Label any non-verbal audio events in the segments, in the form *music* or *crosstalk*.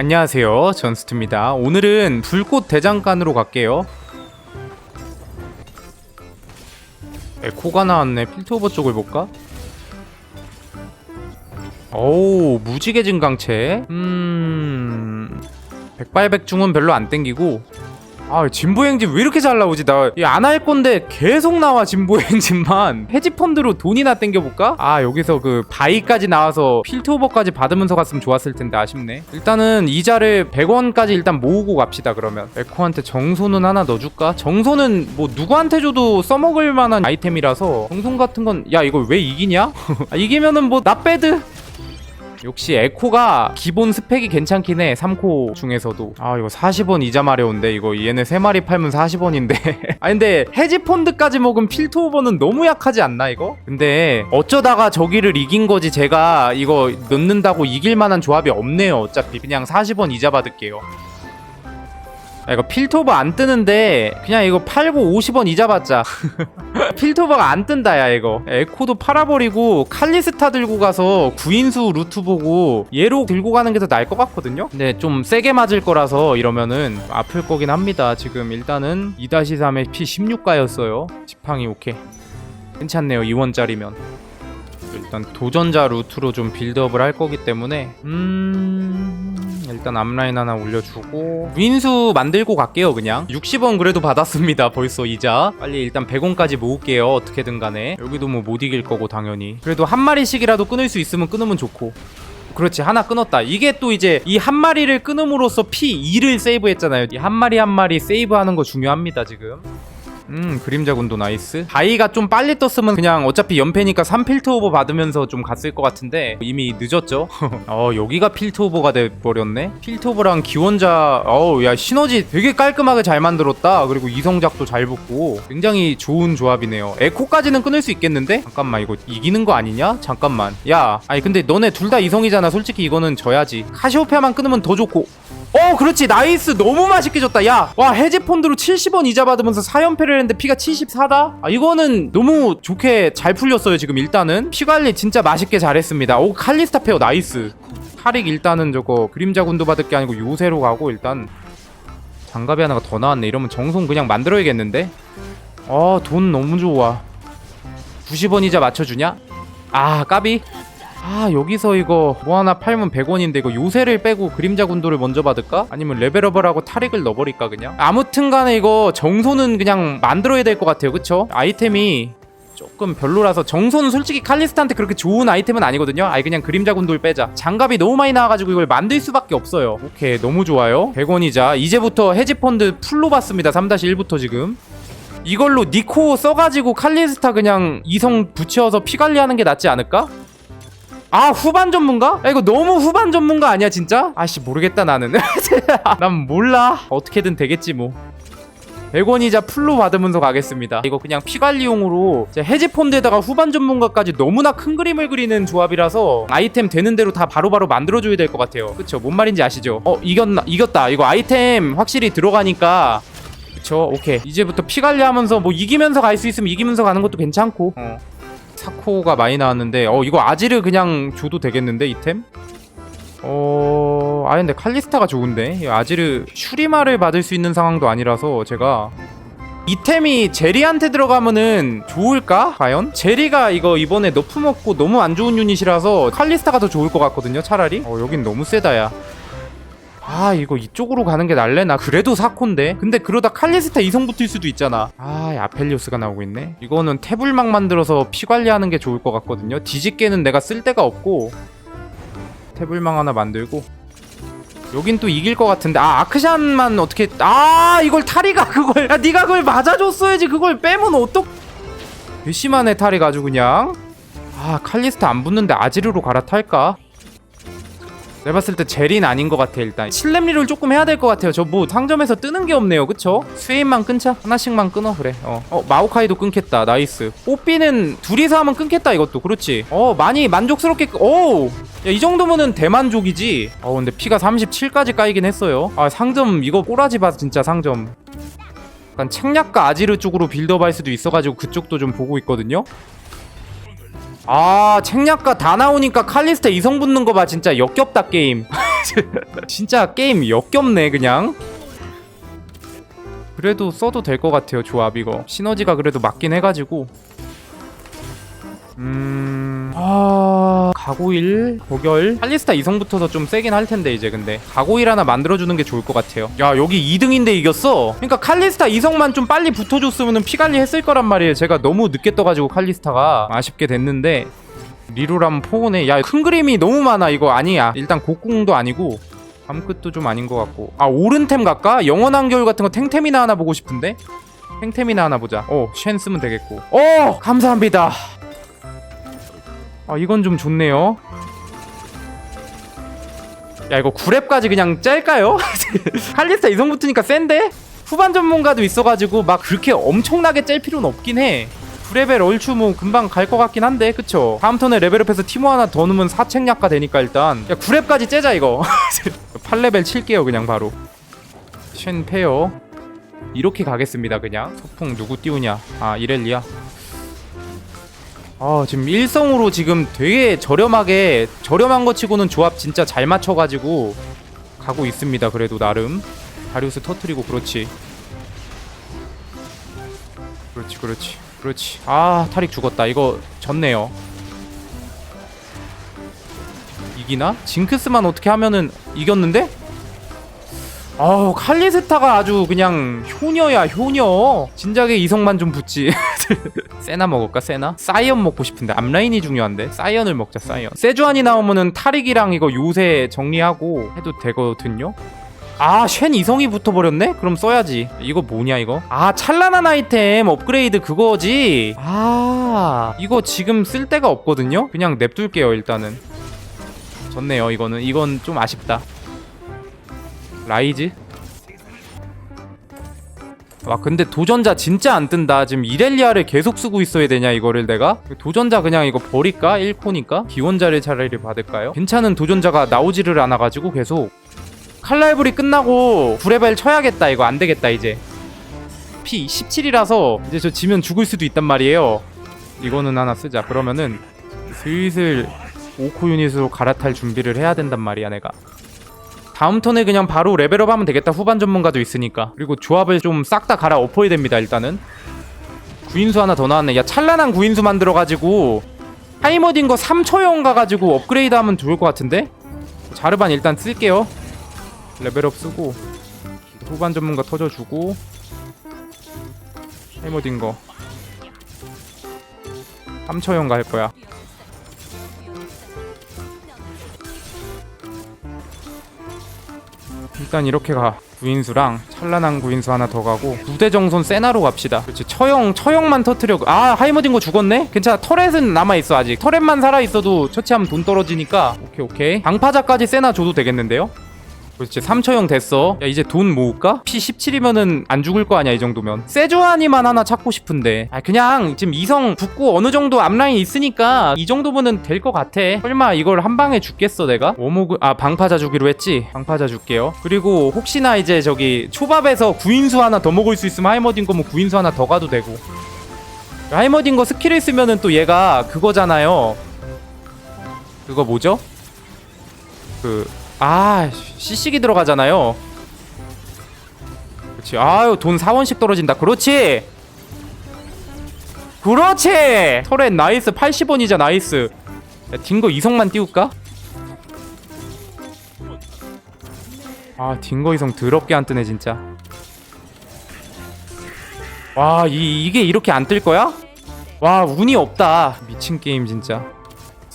안녕하세요. 전스트입니다. 오늘은 불꽃 대장간으로 갈게요. 에코가 나왔네. 필터오버 쪽을 볼까? 오 무지개 증강체. 음... 백발백중은 별로 안 땡기고 아 진보행진 왜 이렇게 잘 나오지 나 안 할 건데 계속 나와 진보행진만 *laughs* 헤지펀드로 돈이나 땡겨볼까? 아 여기서 그 바이까지 나와서 필터오버까지 받으면서 갔으면 좋았을 텐데 아쉽네 일단은 이자를 100원까지 일단 모으고 갑시다 그러면 에코한테 정소는 하나 넣어줄까? 정소는 뭐 누구한테 줘도 써먹을 만한 아이템이라서 정손 같은 건 야 이걸 왜 이기냐? *laughs* 아, 이기면은 뭐 나빼드 역시 에코가 기본 스펙이 괜찮긴 해 3코 중에서도. 아 이거 40원 이자 마려운데 이거 얘네 3마리 팔면 40원인데. *laughs* 아 근데 헤지펀드까지 먹은 필터 오버는 너무 약하지 않나 이거? 근데 어쩌다가 저기를 이긴 거지 제가 이거 넣는다고 이길 만한 조합이 없네요 어차피. 그냥 40원 이자 받을게요 야, 이거 필터버 안 뜨는데 그냥 이거 팔고 50원 이자 받자. *laughs* 필터버가 안 뜬다 야 이거. 에코도 팔아버리고 칼리스타 들고 가서 구인수 루트 보고 얘로 들고 가는 게 더 나을 것 같거든요? 근데 좀 세게 맞을 거라서 이러면은 아플 거긴 합니다. 지금 일단은 2-3에 P16가였어요. 지팡이 오케이. 괜찮네요 2원짜리면. 일단 도전자 루트로 좀 빌드업을 할 거기 때문에. 음 일단 앞라인 하나 올려주고. 윈수 만들고 갈게요 그냥. 60원 그래도 받았습니다 벌써 이자. 빨리 일단 100원까지 모을게요 어떻게든 간에. 여기도 뭐 못 이길 거고 당연히. 그래도 한 마리씩이라도 끊을 수 있으면 끊으면 좋고. 그렇지 하나 끊었다. 이게 또 이제 이 한 마리를 끊음으로써 P2를 세이브했잖아요. 이 한 마리 한 마리 세이브하는 거 중요합니다 지금 음 그림자 군도 나이스. 바이가 좀 빨리 떴으면 그냥 어차피 연패니까 3필터 오버 받으면서 좀 갔을 것 같은데 이미 늦었죠? *laughs* 어 여기가 필터 오버가 돼버렸네. 필터 오버랑 기원자 어우 야 시너지 되게 깔끔하게 잘 만들었다. 그리고 이성작도 잘 붙고 굉장히 좋은 조합이네요. 에코까지는 끊을 수 있겠는데? 잠깐만 이거 이기는 거 아니냐? 잠깐만. 야 아니 근데 너네 둘 다 이성이잖아. 솔직히 이거는 져야지. 카시오페아만 끊으면 더 좋고. 어 그렇지. 나이스. 너무 맛있게 줬다. 야와 해지펀드로 70원 이자 받으면서 4연패를 했는데 피가 74다? 아 이거는 너무 좋게 잘 풀렸어요 지금 일단은. 피 관리 진짜 맛있게 잘했습니다. 오 칼리스타 페어 나이스. 카릭 일단은 저거 그림자 군도 받을 게 아니고 요새로 가고 일단 장갑이 하나가 더 나왔네. 이러면 정성 그냥 만들어야겠는데? 아 돈 너무 좋아. 90원 이자 맞춰주냐? 아 까비 아 여기서 이거 뭐 하나 팔면 100원인데 이거 요새를 빼고 그림자 군도를 먼저 받을까? 아니면 레벨업을 하고 타릭을 넣어버릴까 그냥? 아무튼 간에 이거 정소는 그냥 만들어야 될 것 같아요 그쵸? 아이템이 조금 별로라서 정소는 솔직히 칼리스타한테 그렇게 좋은 아이템은 아니거든요 아예 그냥 그림자 군도를 빼자 장갑이 너무 많이 나와가지고 이걸 만들 수밖에 없어요 오케이 너무 좋아요 100원이자 이제부터 해지펀드 풀로 받습니다 3-1부터 지금 이걸로 니코 써가지고 칼리스타 그냥 이성 붙여서 피 관리하는 게 낫지 않을까? 아 후반 전문가? 야, 이거 너무 후반 전문가 아니야 진짜? 아씨 모르겠다 나는. *laughs* 난 몰라. 어떻게든 되겠지 뭐. 100원이자 풀로 받으면서 가겠습니다. 이거 그냥 피관리용으로 해지펀드에다가 후반 전문가까지 너무나 큰 그림을 그리는 조합이라서 아이템 되는 대로 다 바로바로 만들어줘야 될 것 같아요. 그쵸? 뭔 말인지 아시죠? 어 이겼나 이겼다. 이거 아이템 확실히 들어가니까. 그쵸? 오케이. 이제부터 피관리하면서 뭐 이기면서 갈 수 있으면 이기면서 가는 것도 괜찮고. 어. 사코가 많이 나왔는데 어 이거 아지르 그냥 줘도 되겠는데 이템? 어... 아 근데 칼리스타가 좋은데 이 아지르 슈리마를 받을 수 있는 상황도 아니라서 제가 이템이 제리한테 들어가면은 좋을까? 과연? 제리가 이거 이번에 너프 먹고 너무 안 좋은 유닛이라서 칼리스타가 더 좋을 것 같거든요 차라리 어 여긴 너무 세다 야 아 이거 이쪽으로 가는 게 날래나 그래도 사코인데? 근데 그러다 칼리스타 이성 붙을 수도 있잖아. 아 아펠리오스가 나오고 있네. 이거는 태블막 만들어서 피 관리하는 게 좋을 것 같거든요. 뒤집게는 내가 쓸 데가 없고. 태블망 하나 만들고. 여긴 또 이길 것 같은데. 아 아크샨만 어떻게 아 이걸 타리가 그걸. 야 니가 그걸 맞아줬어야지. 그걸 빼면 어떡. 괘씸하네 타리가 아주 그냥. 아 칼리스타 안 붙는데 아지르로 갈아탈까 내가 봤을 때 제린 아닌 것 같아 일단. 실렘리를 조금 해야 될 것 같아요. 저 뭐 상점에서 뜨는 게 없네요. 그쵸? 스웨인만 끊자? 하나씩만 끊어? 그래. 어, 어 마오카이도 끊겠다. 나이스. 뽀삐는 둘이서 하면 끊겠다 이것도. 그렇지. 어 많이 만족스럽게 끊- 오! 야이 정도면은 대만족이지? 어 근데 피가 37까지 까이긴 했어요. 아 상점 이거 꼬라지 봐 진짜 상점. 약간 책략가 아지르 쪽으로 빌드업 할 수도 있어가지고 그쪽도 좀 보고 있거든요 아 책략가 다 나오니까 칼리스타 이성 붙는 거 봐 진짜. 역겹다 게임. *laughs* 진짜 게임 역겹네 그냥. 그래도 써도 될 것 같아요 조합 이거. 시너지가 그래도 맞긴 해가지고. 음... 아... 가고일, 고결. 할리스타 이성부터서 좀 세긴 할 텐데 이제 근데. 가고일 하나 만들어주는 게 좋을 것 같아요. 야 여기 2등인데 이겼어? 그러니까 칼리스타 이성만 좀 빨리 붙어줬으면 피관리 했을 거란 말이에요. 제가 너무 늦게 떠가지고 칼리스타가 아쉽게 됐는데. 리로람 포근에 야큰 그림이 너무 많아 이거. 아니야. 일단 곡궁도 아니고 밤끝도 좀 아닌 것 같고. 아 오른템 갈까? 영원한 겨울 같은 거 탱템이나 하나 보고 싶은데? 탱템이나 하나 보자. 어쉔 쓰면 되겠고. 어 감사합니다 아 이건 좀 좋네요. 야 이거 9렙까지 그냥 짤까요? *laughs* 칼리스타 이성 붙으니까 센데? 후반 전문가도 있어가지고 막 그렇게 엄청나게 짤 필요는 없긴 해. 9레벨 얼추 뭐 금방 갈 것 같긴 한데 그쵸? 다음 턴에 레벨업해서 티모 하나 더 넣으면 사책약가 되니까 일단. 야 9렙까지 째자 이거. *laughs* 8레벨 칠게요 그냥 바로. 쉔 페어 이렇게 가겠습니다 그냥. 소풍 누구 띄우냐? 아 이렐리아 아 지금 일성으로 지금 되게 저렴하게 저렴한 거 치고는 조합 진짜 잘 맞춰가지고 가고 있습니다 그래도 나름. 다리우스 터트리고 그렇지. 그렇지 그렇지 그렇지. 아 타릭 죽었다. 이거 졌네요. 이기나? 징크스만 어떻게 하면은 이겼는데? 아우 칼리스타가 아주 그냥 효녀야 효녀. 진작에 이성만 좀 붙지 *laughs* 세나 먹을까 세나? 사이언 먹고 싶은데 앞라인이 중요한데 사이언을 먹자 사이언 세주안이 나오면은 타릭이랑 이거 요새 정리하고 해도 되거든요 아, 쉔 이성이 붙어버렸네? 그럼 써야지. 이거 뭐냐, 이거? 아, 찬란한 아이템 업그레이드 그거지? 아, 이거 지금 쓸 데가 없거든요? 그냥 냅둘게요, 일단은. 좋네요, 이거는. 이건 좀 아쉽다. 라이즈? 와, 근데 도전자 진짜 안 뜬다. 지금 이렐리아를 계속 쓰고 있어야 되냐, 이거를 내가? 도전자 그냥 이거 버릴까? 1코니까? 기원자를 차라리 받을까요? 괜찮은 도전자가 나오지를 않아가지고 계속. 칼날불이 끝나고 9레벨 쳐야겠다 이거 안되겠다 이제 피 17이라서 이제 저 지면 죽을 수도 있단 말이에요 이거는 하나 쓰자 그러면은 슬슬 5코 유닛으로 갈아탈 준비를 해야 된단 말이야 내가 다음 턴에 그냥 바로 레벨업 하면 되겠다. 후반 전문가도 있으니까. 그리고 조합을 좀 싹 다 갈아 엎어야 됩니다 일단은. 구인수 하나 더 나왔네. 야 찬란한 구인수 만들어가지고 하이머딘 거 3초형 가가지고 업그레이드 하면 좋을 것 같은데? 자르반 일단 쓸게요. 레벨업 쓰고 후반 전문가 터져주고 해머딘 거. 3처형 갈 거야 일단 이렇게 가. 구인수랑 찬란한 구인수 하나 더 가고 부대정손 세나로 갑시다. 그렇지. 처형 처형만 터트려. 아 하이머딘 거 죽었네? 괜찮아. 터렛은 남아있어 아직. 터렛만 살아있어도 처치하면 돈 떨어지니까. 오케이 오케이. 방파자까지 세나 줘도 되겠는데요 그렇지 3처형 됐어 야 이제 돈 모을까? P17이면은 안 죽을 거 아니야 이 정도면 세주아니만 하나 찾고 싶은데 아 그냥 지금 이성 붙고 어느 정도 앞라인 있으니까 이 정도면은 될 것 같아 설마 이걸 한 방에 죽겠어 내가? 워모그 아 방파자 주기로 했지? 방파자 줄게요 그리고 혹시나 이제 저기 초밥에서 구인수 하나 더 먹을 수 있으면 하이머딘 거뭐 구인수 하나 더 가도 되고 하이머딘 거 스킬을 쓰면은 또 얘가 그거잖아요 그거 뭐죠? 그 아, 시식이 들어가잖아요. 그렇지. 아유, 돈 4원씩 떨어진다. 그렇지. 그렇지. 터렛 나이스. 80원이자 나이스. 야, 딩거 이성만 띄울까? 아, 딩거 이성 더럽게 안 뜨네, 진짜. 와, 이, 이게 이렇게 안 뜰 거야? 와, 운이 없다. 미친 게임, 진짜.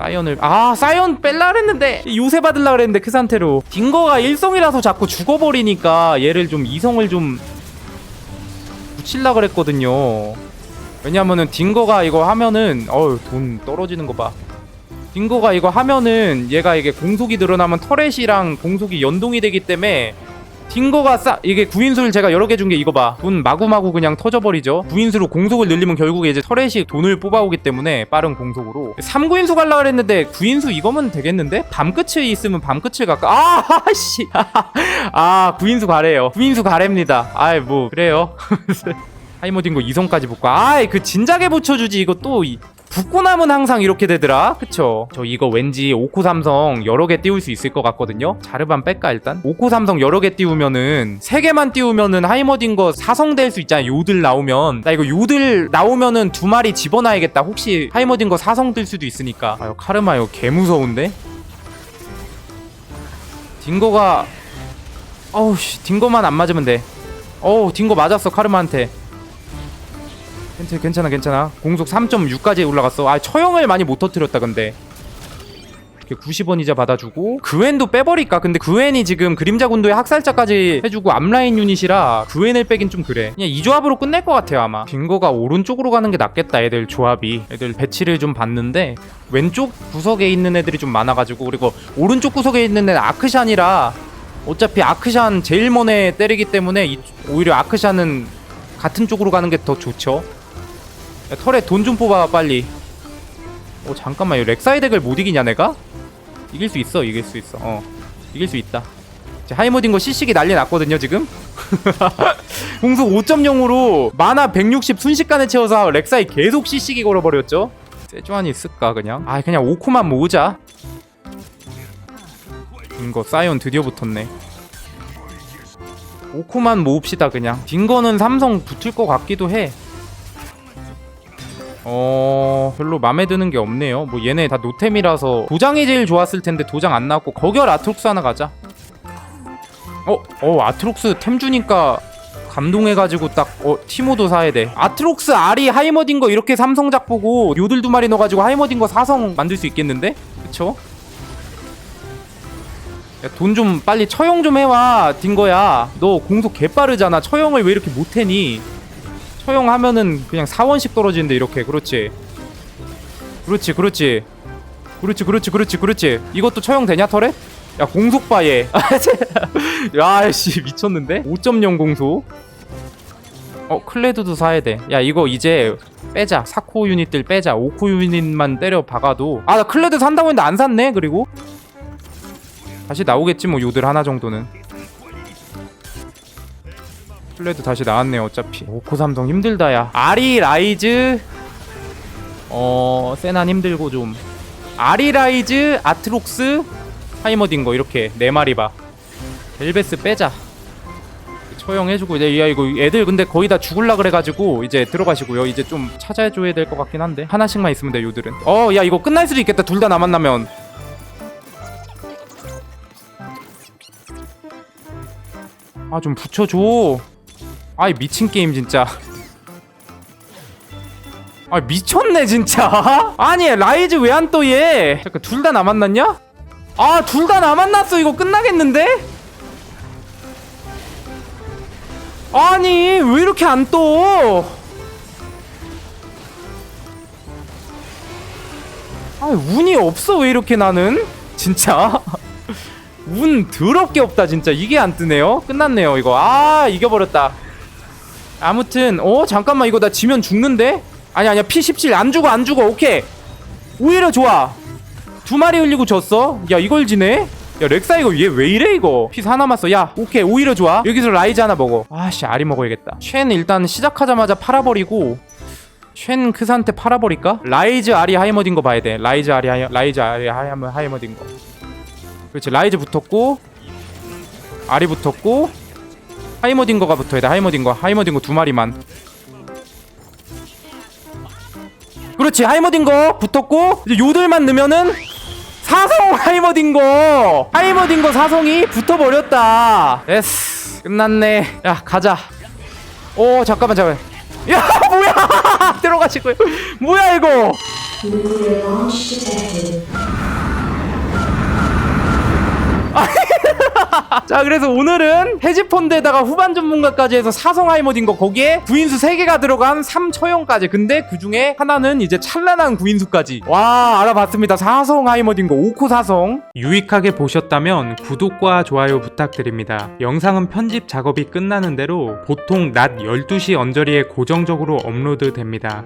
사이언을 아 사이언 뺄라 그랬는데 요새 받을라 그랬는데 그 상태로 딩거가 일성이라서 자꾸 죽어버리니까 얘를 좀 이성을 좀 붙일라 그랬거든요. 왜냐면은 딩거가 이거 하면은 어우 돈 떨어지는 거봐. 딩거가 이거 하면은 얘가 이게 공속이 늘어나면 터렛이랑 공속이 연동이 되기 때문에 딩거가 싸 이게 구인수를 제가 여러 개 준 게 이거 봐. 돈 마구마구 그냥 터져버리죠. 구인수로 공속을 늘리면 결국에 이제 터렛이 돈을 뽑아오기 때문에 빠른 공속으로 3구인수 갈라 그랬는데 구인수 이거면 되겠는데? 밤끝을 있으면 밤끝을 갈까? *laughs* 아 씨 아 구인수 가래요. 구인수 가래입니다. 아이 뭐 그래요. *laughs* 하이머딩거 이성까지 붙고 아이 그 진작에 붙여주지 이거 또 이... 나면 항상 이렇게 되더라. 그쵸? 저 이거 왠지 오코 삼성 여러 개 띄울 수 있을 것 같거든요. 자르반 뺄까 일단? 오코 삼성 여러 개 띄우면은 세 개만 띄우면은 하이머딘 거 사성 될 수 있잖아 요들 나오면. 나 이거 요들 나오면은 두 마리 집어놔야겠다. 혹시 하이머딘 거 사성 들 수도 있으니까. 아유 카르마 이거 개 무서운데? 딩거가 어우 씨 딩거만 안 맞으면 돼. 어우 딩거 맞았어 카르마한테 괜찮아 괜찮아 괜찮아. 공속 3.6까지 올라갔어. 아 처형을 많이 못 터뜨렸다 근데. 이렇게 90원 이자 받아주고. 그웬도 빼버릴까? 근데 그웬이 지금 그림자 군도의 학살자까지 해주고 앞라인 유닛이라 그웬을 빼긴 좀 그래. 그냥 이 조합으로 끝낼 것 같아요 아마. 딩거가 오른쪽으로 가는 게 낫겠다 애들 조합이. 애들 배치를 좀 봤는데 왼쪽 구석에 있는 애들이 좀 많아가지고 그리고 오른쪽 구석에 있는 애는 아크샨이라 어차피 아크샨 제일 먼에 때리기 때문에 이- 오히려 아크샨은 같은 쪽으로 가는 게 더 좋죠 야, 털에 돈 좀 뽑아 빨리. 어 잠깐만 이 렉사이 덱을 못 이기냐 내가? 이길 수 있어 이길 수 있어. 어 이길 수 있다. 이제 하이머딘 거 CC기 난리 났거든요 지금? 공속 5.0으로 마나 160 순식간에 채워서 렉사이 계속 CC기 걸어버렸죠? 세주안이 있을까 그냥? 아 그냥 5코만 모으자. 딩거 사이온 드디어 붙었네. 5코만 모읍시다 그냥. 딩거는 삼성 붙을 것 같기도 해 어 별로 마음에 드는 게 없네요 뭐 얘네 다 노템이라서 도장이 제일 좋았을 텐데 도장 안 나왔고 거결 아트록스 하나 가자 어? 어 아트록스 템 주니까 감동해가지고 딱 어 티모도 사야 돼 아트록스 아리 하이머딘 거 이렇게 삼성작 보고 요들 두 마리 넣어가지고 하이머딘 거 사성 만들 수 있겠는데? 그쵸? 돈 좀 빨리 처형 좀 해와 딩거야 너 공속 개빠르잖아 처형을 왜 이렇게 못해니 처형하면은 그냥 4원씩 떨어지는데 이렇게 그렇지. 그렇지 그렇지. 그렇지 그렇지 그렇지 그렇지. 이것도 처형 되냐 털에? 야 공속 봐얘 *laughs* 야씨 미쳤는데? 5.0 공속 어 클레드도 사야 돼 야 이거 이제 빼자. 4코 유닛들 빼자. 5코 유닛만 때려 박아도. 아 나 클레드 산다고 했는데 안 샀네 그리고? 다시 나오겠지 뭐 요들 하나 정도는 플레드 다시 나왔네요 어차피. 오코 삼성 힘들다 야. 아리 라이즈. 어 세난 힘들고 좀. 아리 라이즈 아트록스 하이머딘 거 이렇게 네 마리 봐. 벨베스 빼자. 처형해주고 이제 야 이거 애들 근데 거의 다 죽을라 그래가지고 이제 들어가시고요. 이제 좀 찾아줘야 될 것 같긴 한데. 하나씩만 있으면 돼 요들은. 어 야 이거 끝날 수도 있겠다. 둘 다 남았나면. 아 좀 붙여줘 아이 미친 게임 진짜. 아 미쳤네 진짜. *laughs* 아니 라이즈 왜안떠 얘? 잠깐 둘 다 남았났냐? 아 둘 다 남았났어. 이거 끝나겠는데? 아니 왜 이렇게 안 떠? 아 운이 없어 왜 이렇게 나는? 진짜. *laughs* 운 더럽게 없다 진짜. 이게 안 뜨네요. 끝났네요 이거. 아 이겨버렸다 아무튼 어 잠깐만 이거 나 지면 죽는데? 아니 아니야 P17 안 죽어 안 죽어 오케이. 오히려 좋아. 두 마리 흘리고 졌어? 야 이걸 지네? 야 렉사 이거 얘 왜 이래 이거? 피 하나 남았어. 야 오케이 오히려 좋아. 여기서 라이즈 하나 먹어. 아씨 아리 먹어야겠다. 쉔 일단 시작하자마자 팔아버리고 쉔 크산테 팔아버릴까? 라이즈 아리 하이머딘 거 봐야 돼. 라이즈 아리 하이, 라이즈 아리 하이머, 하이머딘 거. 그렇지 라이즈 붙었고 아리 붙었고 하이머딩거가 붙어야 돼. 하이머딩거. 하이머딩거 두 마리만. 그렇지. 하이머딩거 붙었고 이제 요들만 넣으면은 사성 하이머딩거. 하이머딩거 사성이 붙어버렸다. 에스 끝났네. 야 가자. 오 잠깐만 잠깐만. 야 *laughs* 뭐야? *laughs* 들어가시고요? 뭐야 이거 자 그래서 오늘은 헤지펀드에다가 후반 전문가까지 해서 사성 하이머딘 거 거기에 구인수 3개가 들어간 3처형까지. 근데 그 중에 하나는 이제 찬란한 구인수까지. 와 알아봤습니다. 사성 하이머딘 거 5코 사성. 유익하게 보셨다면 구독과 좋아요 부탁드립니다. 영상은 편집 작업이 끝나는 대로 보통 낮 12시 언저리에 고정적으로 업로드 됩니다